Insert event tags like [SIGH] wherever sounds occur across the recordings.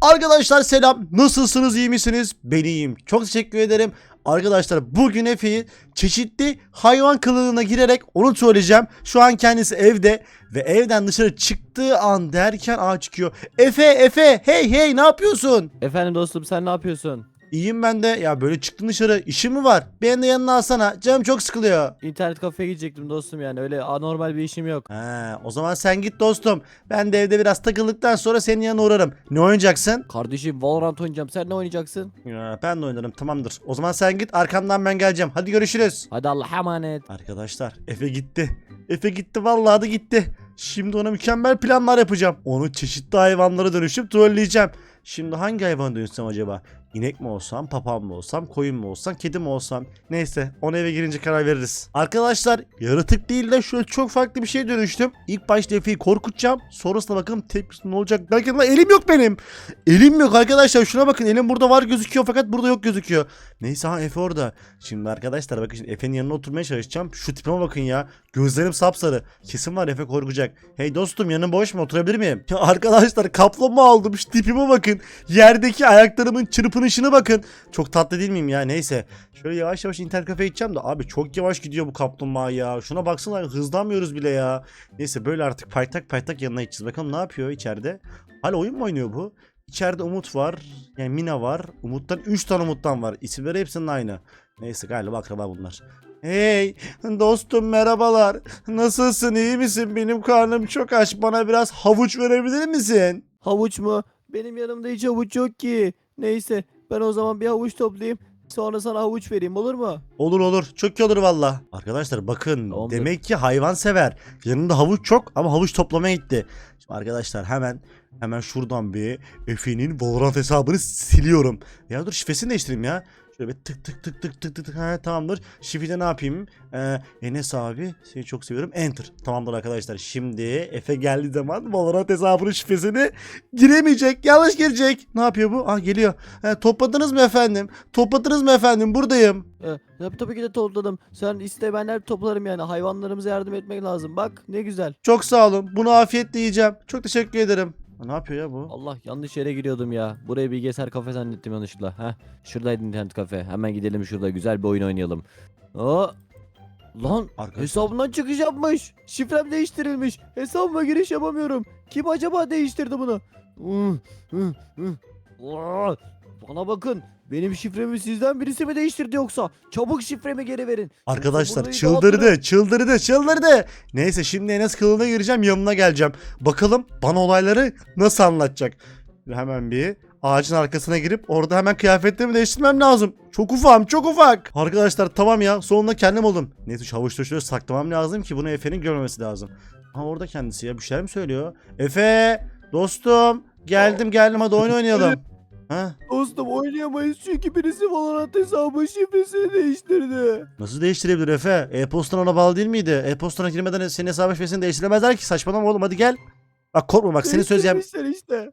Arkadaşlar selam. Nasılsınız? iyi misiniz? Ben iyiyim. Çok teşekkür ederim. Arkadaşlar bugün Efe'yi çeşitli hayvan kılığına girerek onu söyleyeceğim. Şu an kendisi evde ve evden dışarı çıktığı an derken ağa çıkıyor. Efe Efe hey hey ne yapıyorsun? Efendim dostum sen ne yapıyorsun? İyiyim ben de. Ya böyle çıktın dışarı. İşin mi var? Beni de yanına alsana. Canım çok sıkılıyor. İnternet kafeye gidecektim dostum yani öyle anormal bir işim yok. He, o zaman sen git dostum. Ben de evde biraz takıldıktan sonra senin yanına uğrarım. Ne oynayacaksın? Kardeşim Valorant oynayacağım sen ne oynayacaksın? Ya, ben de oynarım tamamdır. O zaman sen git arkamdan ben geleceğim. Hadi görüşürüz. Hadi Allah'a emanet. Arkadaşlar Efe gitti. Efe gitti vallahi da gitti. Şimdi ona mükemmel planlar yapacağım. Onu çeşitli hayvanlara dönüşüp trolleyeceğim. Şimdi hangi hayvana dönüşsem acaba? İnek mi olsam, papağan mı olsam, koyun mu olsam, kedi mi olsam? Neyse ona eve girince karar veririz. Arkadaşlar yaratık değil de şöyle çok farklı bir şeye dönüştüm. İlk başta Efe'yi korkutacağım. Sonrasında bakalım tepkisi ne olacak derken lan elim yok benim. Elim yok arkadaşlar şuna bakın elim burada var gözüküyor fakat burada yok gözüküyor. Neyse ha Efe orada. Şimdi arkadaşlar bakın şimdi Efe'nin yanına oturmaya çalışacağım. Şu tipime bakın ya. Gözlerim sapsarı. Kesin var Efe korkacak. Hey dostum yanın boş mu oturabilir miyim? Ya arkadaşlar kaplumbağa aldım şu tipime bakın. Yerdeki ayaklarımın çırpınışını bakın. Çok tatlı değil miyim ya neyse. Şöyle yavaş yavaş internet kafeye gideceğim de abi çok yavaş gidiyor bu kaplumbağa ya. Şuna baksana hızlanmıyoruz bile ya. Neyse böyle artık paytak paytak yanına gideceğiz. Bakalım ne yapıyor içeride. Hala oyun mu oynuyor bu? İçeride Umut var. Yani Mina var. Umut'tan 3 tane Umut'tan var. İsimleri hepsinin aynı. Neyse galiba akraba bunlar. Hey dostum merhabalar. Nasılsın iyi misin? Benim karnım çok aç. Bana biraz havuç verebilir misin? Havuç mu? Benim yanımda hiç havuç yok ki. Neyse ben o zaman bir havuç toplayayım. Sonra sana havuç vereyim olur mu? Olur olur. Çok iyi olur valla. Arkadaşlar bakın Tamamdır. demek ki hayvan sever. Yanında havuç çok ama havuç toplamaya gitti. Şimdi arkadaşlar hemen hemen şuradan bir Efe'nin Valorant hesabını siliyorum. Ya dur şifresini değiştireyim ya. Şöyle tık tık tık tık tık tık. Ha, tamamdır. Şifrede ne yapayım? Ee, Enes abi seni çok seviyorum. Enter. Tamamdır arkadaşlar. Şimdi Efe geldiği zaman Valorant hesabının şifresini giremeyecek. Yanlış girecek. Ne yapıyor bu? Ah geliyor. Ha, topladınız mı efendim? Topladınız mı efendim? Buradayım. Ee, ya tabii ki de topladım. Sen iste ben hep toplarım yani. Hayvanlarımıza yardım etmek lazım. Bak ne güzel. Çok sağ olun. Bunu afiyetle yiyeceğim. Çok teşekkür ederim. Ne yapıyor ya bu? Allah yanlış yere giriyordum ya. Burayı bilgisayar kafe zannettim yanlışlıkla. Heh, şuradaydı internet kafe. Hemen gidelim şurada güzel bir oyun oynayalım. Aa, lan Arkadaşlar. hesabımdan çıkış yapmış. Şifrem değiştirilmiş. Hesabıma giriş yapamıyorum. Kim acaba değiştirdi bunu? Bana bakın. Benim şifremi sizden birisi mi değiştirdi yoksa? Çabuk şifremi geri verin. Arkadaşlar Burayı çıldırdı, çıldırdı, çıldırdı. Neyse şimdi Enes kılığına gireceğim, yanına geleceğim. Bakalım bana olayları nasıl anlatacak. Hemen bir ağacın arkasına girip orada hemen kıyafetlerimi değiştirmem lazım. Çok ufağım, çok ufak. Arkadaşlar tamam ya, sonunda kendim oldum. Neyse şu havuçta şöyle saklamam lazım ki bunu Efe'nin görmemesi lazım. Ha orada kendisi ya, bir şeyler mi söylüyor? Efe, dostum, geldim geldim hadi oyun oynayalım. Ha? Dostum oynayamayız çünkü birisi Valorant hesabı şifresini değiştirdi. Nasıl değiştirebilir Efe? E-postan ona bağlı değil miydi? E-postana girmeden senin hesabı şifresini değiştiremezler ki. Saçmalama oğlum hadi gel. Bak korkma bak senin söz yem... Değiştirmişler işte.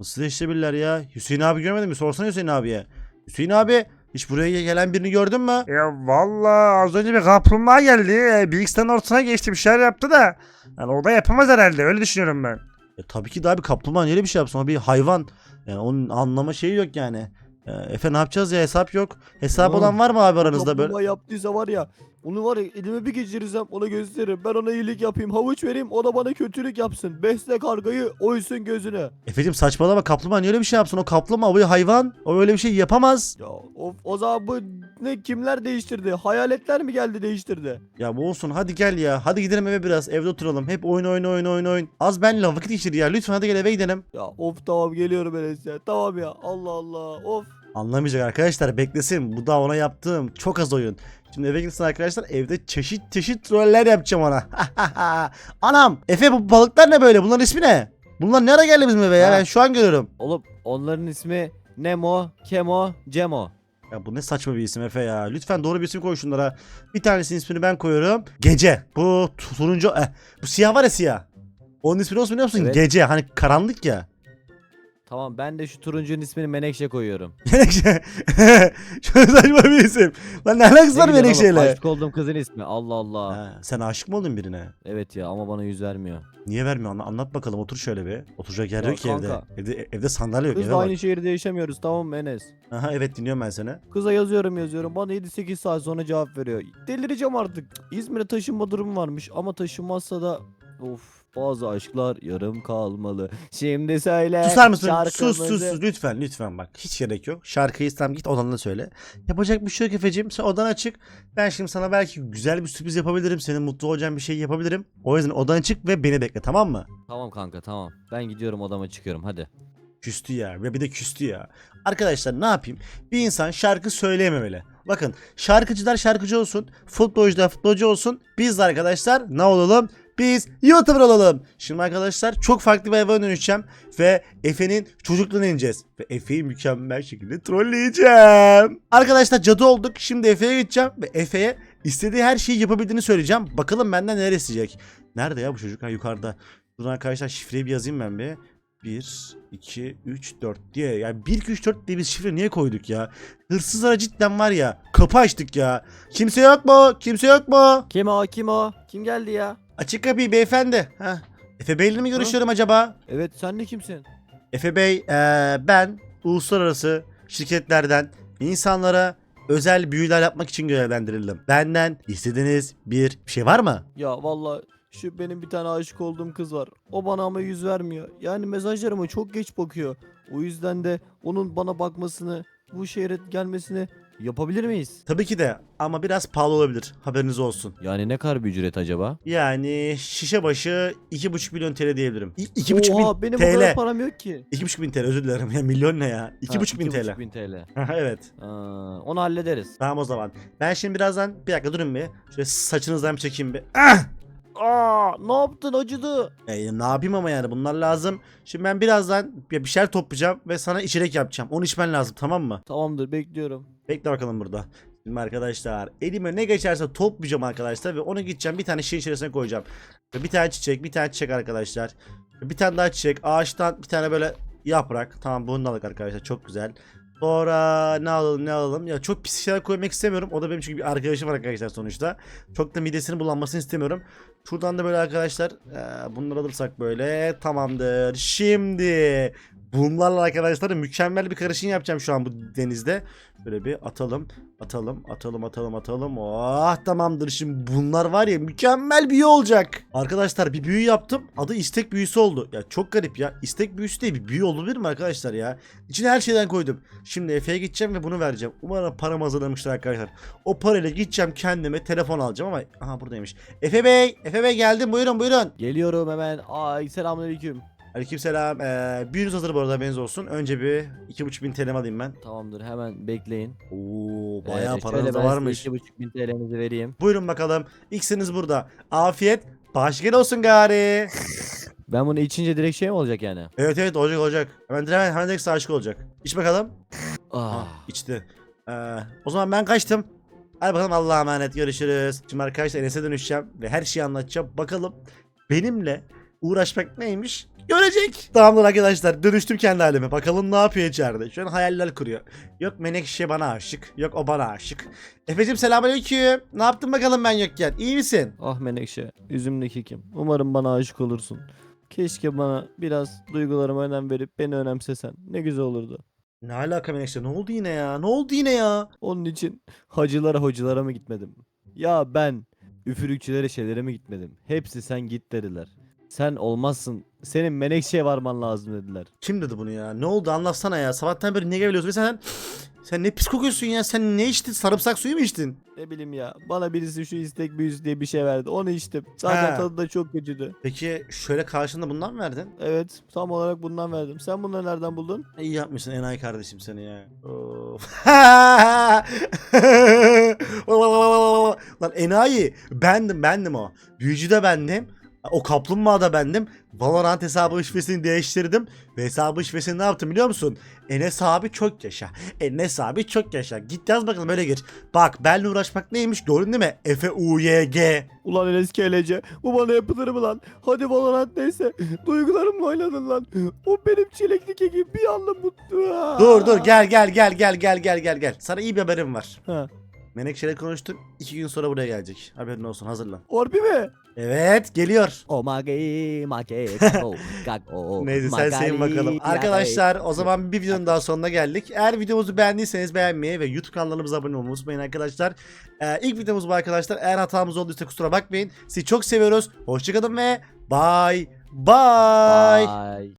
Nasıl değiştirebilirler ya? Hüseyin abi görmedin mi? Sorsana Hüseyin abiye. Hüseyin abi hiç buraya gelen birini gördün mü? Ya vallahi az önce bir kaplumbağa geldi. E, Bilgisayarın ortasına geçti bir şeyler yaptı da. Yani o da yapamaz herhalde öyle düşünüyorum ben. E, tabii ki daha bir kaplumbağa öyle bir şey yapsın. O bir hayvan. Yani onun anlama şeyi yok yani. E, Efe ne yapacağız ya hesap yok. Hesap Oğlum, olan var mı abi aranızda böyle? Kaplumbağa yaptıysa var ya onu var ya elime bir geçirirsem ona gösteririm. Ben ona iyilik yapayım havuç vereyim o da bana kötülük yapsın. Besle kargayı oysun gözüne. Efe'cim saçmalama kaplumbağa niye öyle bir şey yapsın? O kaplumbağa bir hayvan. O öyle bir şey yapamaz. Ya o, o zaman bu ne kimler değiştirdi? Hayaletler mi geldi değiştirdi? Ya bu olsun hadi gel ya. Hadi gidelim eve biraz. Evde oturalım. Hep oyun oyun oyun oyun oyun. Az benle vakit geçir ya. Lütfen hadi gel eve gidelim. Ya of tamam geliyorum Enes ya. Tamam ya Allah Allah of. Anlamayacak arkadaşlar beklesin. Bu da ona yaptığım çok az oyun. Şimdi eve gitsin arkadaşlar evde çeşit çeşit troller yapacağım ona. [LAUGHS] Anam Efe bu balıklar ne böyle? Bunların ismi ne? Bunlar nereye geldi bizim eve ya? Ha. Ben şu an görüyorum. Oğlum onların ismi Nemo, Kemo, Cemo. Ya bu ne saçma bir isim Efe ya. Lütfen doğru bir isim koy şunlara. Bir tanesinin ismini ben koyuyorum. Gece. Bu turuncu. Eh, bu siyah var ya siyah. Onun ismi ne olsun biliyor musun? Evet. Gece. Hani karanlık ya. Tamam ben de şu turuncunun ismini Menekşe koyuyorum. [LAUGHS] Menekşe. [LAUGHS] Çok saçma bir isim. Lan ne alakası var oğlum, Menekşe'yle? Aşık olduğum kızın ismi. Allah Allah. Ha, sen aşık mı oldun birine? Evet ya ama bana yüz vermiyor. Niye vermiyor? Anla- Anlat bakalım otur şöyle bir. Oturacak yer Ya yok ki evde. kanka. evde. Evde sandalye yok. Eve Kızla bak. aynı şehirde yaşamıyoruz tamam mı Enes? Aha evet dinliyorum ben seni. Kıza yazıyorum yazıyorum. Bana 7-8 saat sonra cevap veriyor. Delireceğim artık. İzmir'e taşınma durumu varmış ama taşınmazsa da of bazı aşklar yarım kalmalı. Şimdi söyle. Susar mısın? Sus sus sus lütfen lütfen bak. Hiç gerek yok. Şarkıyı istem git odana söyle. Yapacak bir şey yok Efe'cim. Sen odana çık. Ben şimdi sana belki güzel bir sürpriz yapabilirim. Senin mutlu olacağın bir şey yapabilirim. O yüzden odana çık ve beni bekle tamam mı? Tamam kanka tamam. Ben gidiyorum odama çıkıyorum hadi. Küstü ya ve bir de küstü ya. Arkadaşlar ne yapayım? Bir insan şarkı söyleyememeli. Bakın şarkıcılar şarkıcı olsun, futbolcular futbolcu olsun. Biz de arkadaşlar ne olalım? Biz YouTuber olalım. Şimdi arkadaşlar çok farklı bir hayvana dönüşeceğim ve Efe'nin çocukluğuna ineceğiz. Ve Efe'yi mükemmel şekilde trolleyeceğim. Arkadaşlar cadı olduk. Şimdi Efe'ye gideceğim ve Efe'ye istediği her şeyi yapabildiğini söyleyeceğim. Bakalım benden neler isteyecek. Nerede ya bu çocuk? Ha yukarıda. Buradan arkadaşlar şifreyi bir yazayım ben bir. 1, 2, 3, 4 diye. Yani 1, 2, 3, 4 diye biz şifre niye koyduk ya? Hırsızlara cidden var ya. Kapı açtık ya. Kimse yok mu? Kimse yok mu? Kim o kim o? Kim geldi ya? Açık kapıyı beyefendi. Heh. Efe Bey'le mi görüşüyorum acaba? Evet sen de kimsin? Efe Bey, eee, ben uluslararası şirketlerden insanlara özel büyüler yapmak için görevlendirildim. Benden istediğiniz bir şey var mı? Ya vallahi şu benim bir tane aşık olduğum kız var. O bana ama yüz vermiyor. Yani mesajlarıma çok geç bakıyor. O yüzden de onun bana bakmasını, bu şehre gelmesini yapabilir miyiz? Tabii ki de ama biraz pahalı olabilir. Haberiniz olsun. Yani ne kadar bir ücret acaba? Yani şişe başı 2,5 milyon TL diyebilirim. İ- 2,5 Oha bin benim o kadar TL. param yok ki. 2,5 bin TL özür dilerim. Ya milyon ne ya? Ha, 2,5 bin TL. 2,5 bin TL. [LAUGHS] evet. Aa, onu hallederiz. Tamam o zaman. Ben şimdi birazdan bir dakika durun bir. Şöyle saçınızdan bir çekeyim bir. Ah! Aa, ne yaptın acıdı. E, ne yapayım ama yani bunlar lazım. Şimdi ben birazdan bir şeyler toplayacağım ve sana içerek yapacağım. Onu içmen lazım tamam mı? Tamamdır bekliyorum. Bekle bakalım burada. Şimdi arkadaşlar elime ne geçerse toplayacağım arkadaşlar ve onu gideceğim bir tane şişin içerisine koyacağım. Bir tane çiçek bir tane çiçek arkadaşlar. Bir tane daha çiçek ağaçtan bir tane böyle yaprak. Tamam bunu da aldık arkadaşlar çok güzel. Sonra ne alalım ne alalım. Ya çok pis şeyler koymak istemiyorum. O da benim çünkü bir arkadaşım var arkadaşlar sonuçta. Çok da midesini bulanmasını istemiyorum. Şuradan da böyle arkadaşlar eee, bunları alırsak böyle tamamdır. Şimdi bunlarla arkadaşlar mükemmel bir karışım yapacağım şu an bu denizde. Böyle bir atalım, atalım, atalım, atalım, atalım. Oh tamamdır. Şimdi bunlar var ya mükemmel büyü olacak. Arkadaşlar bir büyü yaptım. Adı istek büyüsü oldu. Ya çok garip ya. İstek büyüsü diye bir büyü olabilir mi arkadaşlar ya? İçine her şeyden koydum. Şimdi Efe'ye gideceğim ve bunu vereceğim. Umarım param hazırlamışlar arkadaşlar. O parayla gideceğim kendime telefon alacağım ama aha buradaymış. Efe Bey, Efe Bey geldim. Buyurun buyurun. Geliyorum hemen. Ay selamünaleyküm. Aleykümselam. Ee, büyünüz hazır bu arada haberiniz olsun. Önce bir 2,5 bin TL alayım ben. Tamamdır hemen bekleyin. Oo bayağı Ee, paranız da varmış. size 2,5 bin TL'nizi vereyim. Buyurun bakalım. İkisiniz burada. Afiyet. Başgel olsun gari. [LAUGHS] Ben bunu içince direkt şey mi olacak yani? Evet evet olacak olacak. Hemen direkt aşık olacak. İç bakalım. Ah. İçti. Ee, o zaman ben kaçtım. Hadi bakalım Allah'a emanet görüşürüz. Şimdi arkadaşlar Enes'e dönüşeceğim ve her şeyi anlatacağım. Bakalım benimle uğraşmak neymiş görecek. Tamamdır arkadaşlar dönüştüm kendi halime. Bakalım ne yapıyor içeride. Şu an hayaller kuruyor. Yok Menekşe bana aşık. Yok o bana aşık. Efe'cim selamünaleyküm. Ne yaptın bakalım ben yokken? İyi misin? Ah Menekşe, üzümdeki kim? Umarım bana aşık olursun. Keşke bana biraz duygularıma önem verip beni önemsesen. Ne güzel olurdu. Ne alaka Menekşe? Ne oldu yine ya? Ne oldu yine ya? Onun için hacılara hocalara mı gitmedim? Ya ben üfürükçülere şeylere mi gitmedim? Hepsi sen git dediler. Sen olmazsın. Senin Menekşe'ye varman lazım dediler. Kim dedi bunu ya? Ne oldu anlatsana ya. Sabahtan beri niye geliyorsun? Ve sen sen ne pis kokuyorsun ya? Sen ne içtin? Sarımsak suyu mu içtin? Ne bileyim ya. Bana birisi şu istek büyüsü diye bir şey verdi. Onu içtim. Zaten Ha. tadı da çok kötüydü. Peki şöyle karşında bundan mı verdin? Evet. Tam olarak bundan verdim. Sen bunları nereden buldun? İyi yapmışsın enayi kardeşim seni ya. Of. [LAUGHS] Lan enayi. Bendim bendim o. Büyücü de bendim. O kaplumbağa da bendim. Valorant hesabı şifresini değiştirdim. Ve hesabı şifresini ne yaptım biliyor musun? Enes abi çok yaşa. Enes abi çok yaşa. Git yaz bakalım öyle gir. Bak benle uğraşmak neymiş gördün değil mi? Efe U Y G. Ulan Enes KLC bu bana yapılır mı lan? Hadi Valorant neyse. Duygularımla oynadın lan. O benim çilekli kekim bir anda mutlu. Dur dur gel gel gel gel gel gel gel gel. Sana iyi bir haberim var. Ha. Menekşe'yle konuştum. İki gün sonra buraya gelecek. Haberin olsun hazırlan. Harbi mi? Evet geliyor. Make kako kako. Neyse sen seyin bakalım. Arkadaşlar o zaman bir videonun daha sonuna geldik. Eğer videomuzu beğendiyseniz beğenmeyi ve YouTube kanalımıza abone olmayı unutmayın arkadaşlar. Ee, ilk videomuz bu arkadaşlar. Eğer hatamız olduysa kusura bakmayın. Sizi çok seviyoruz. Hoşçakalın ve bye bye. Bye.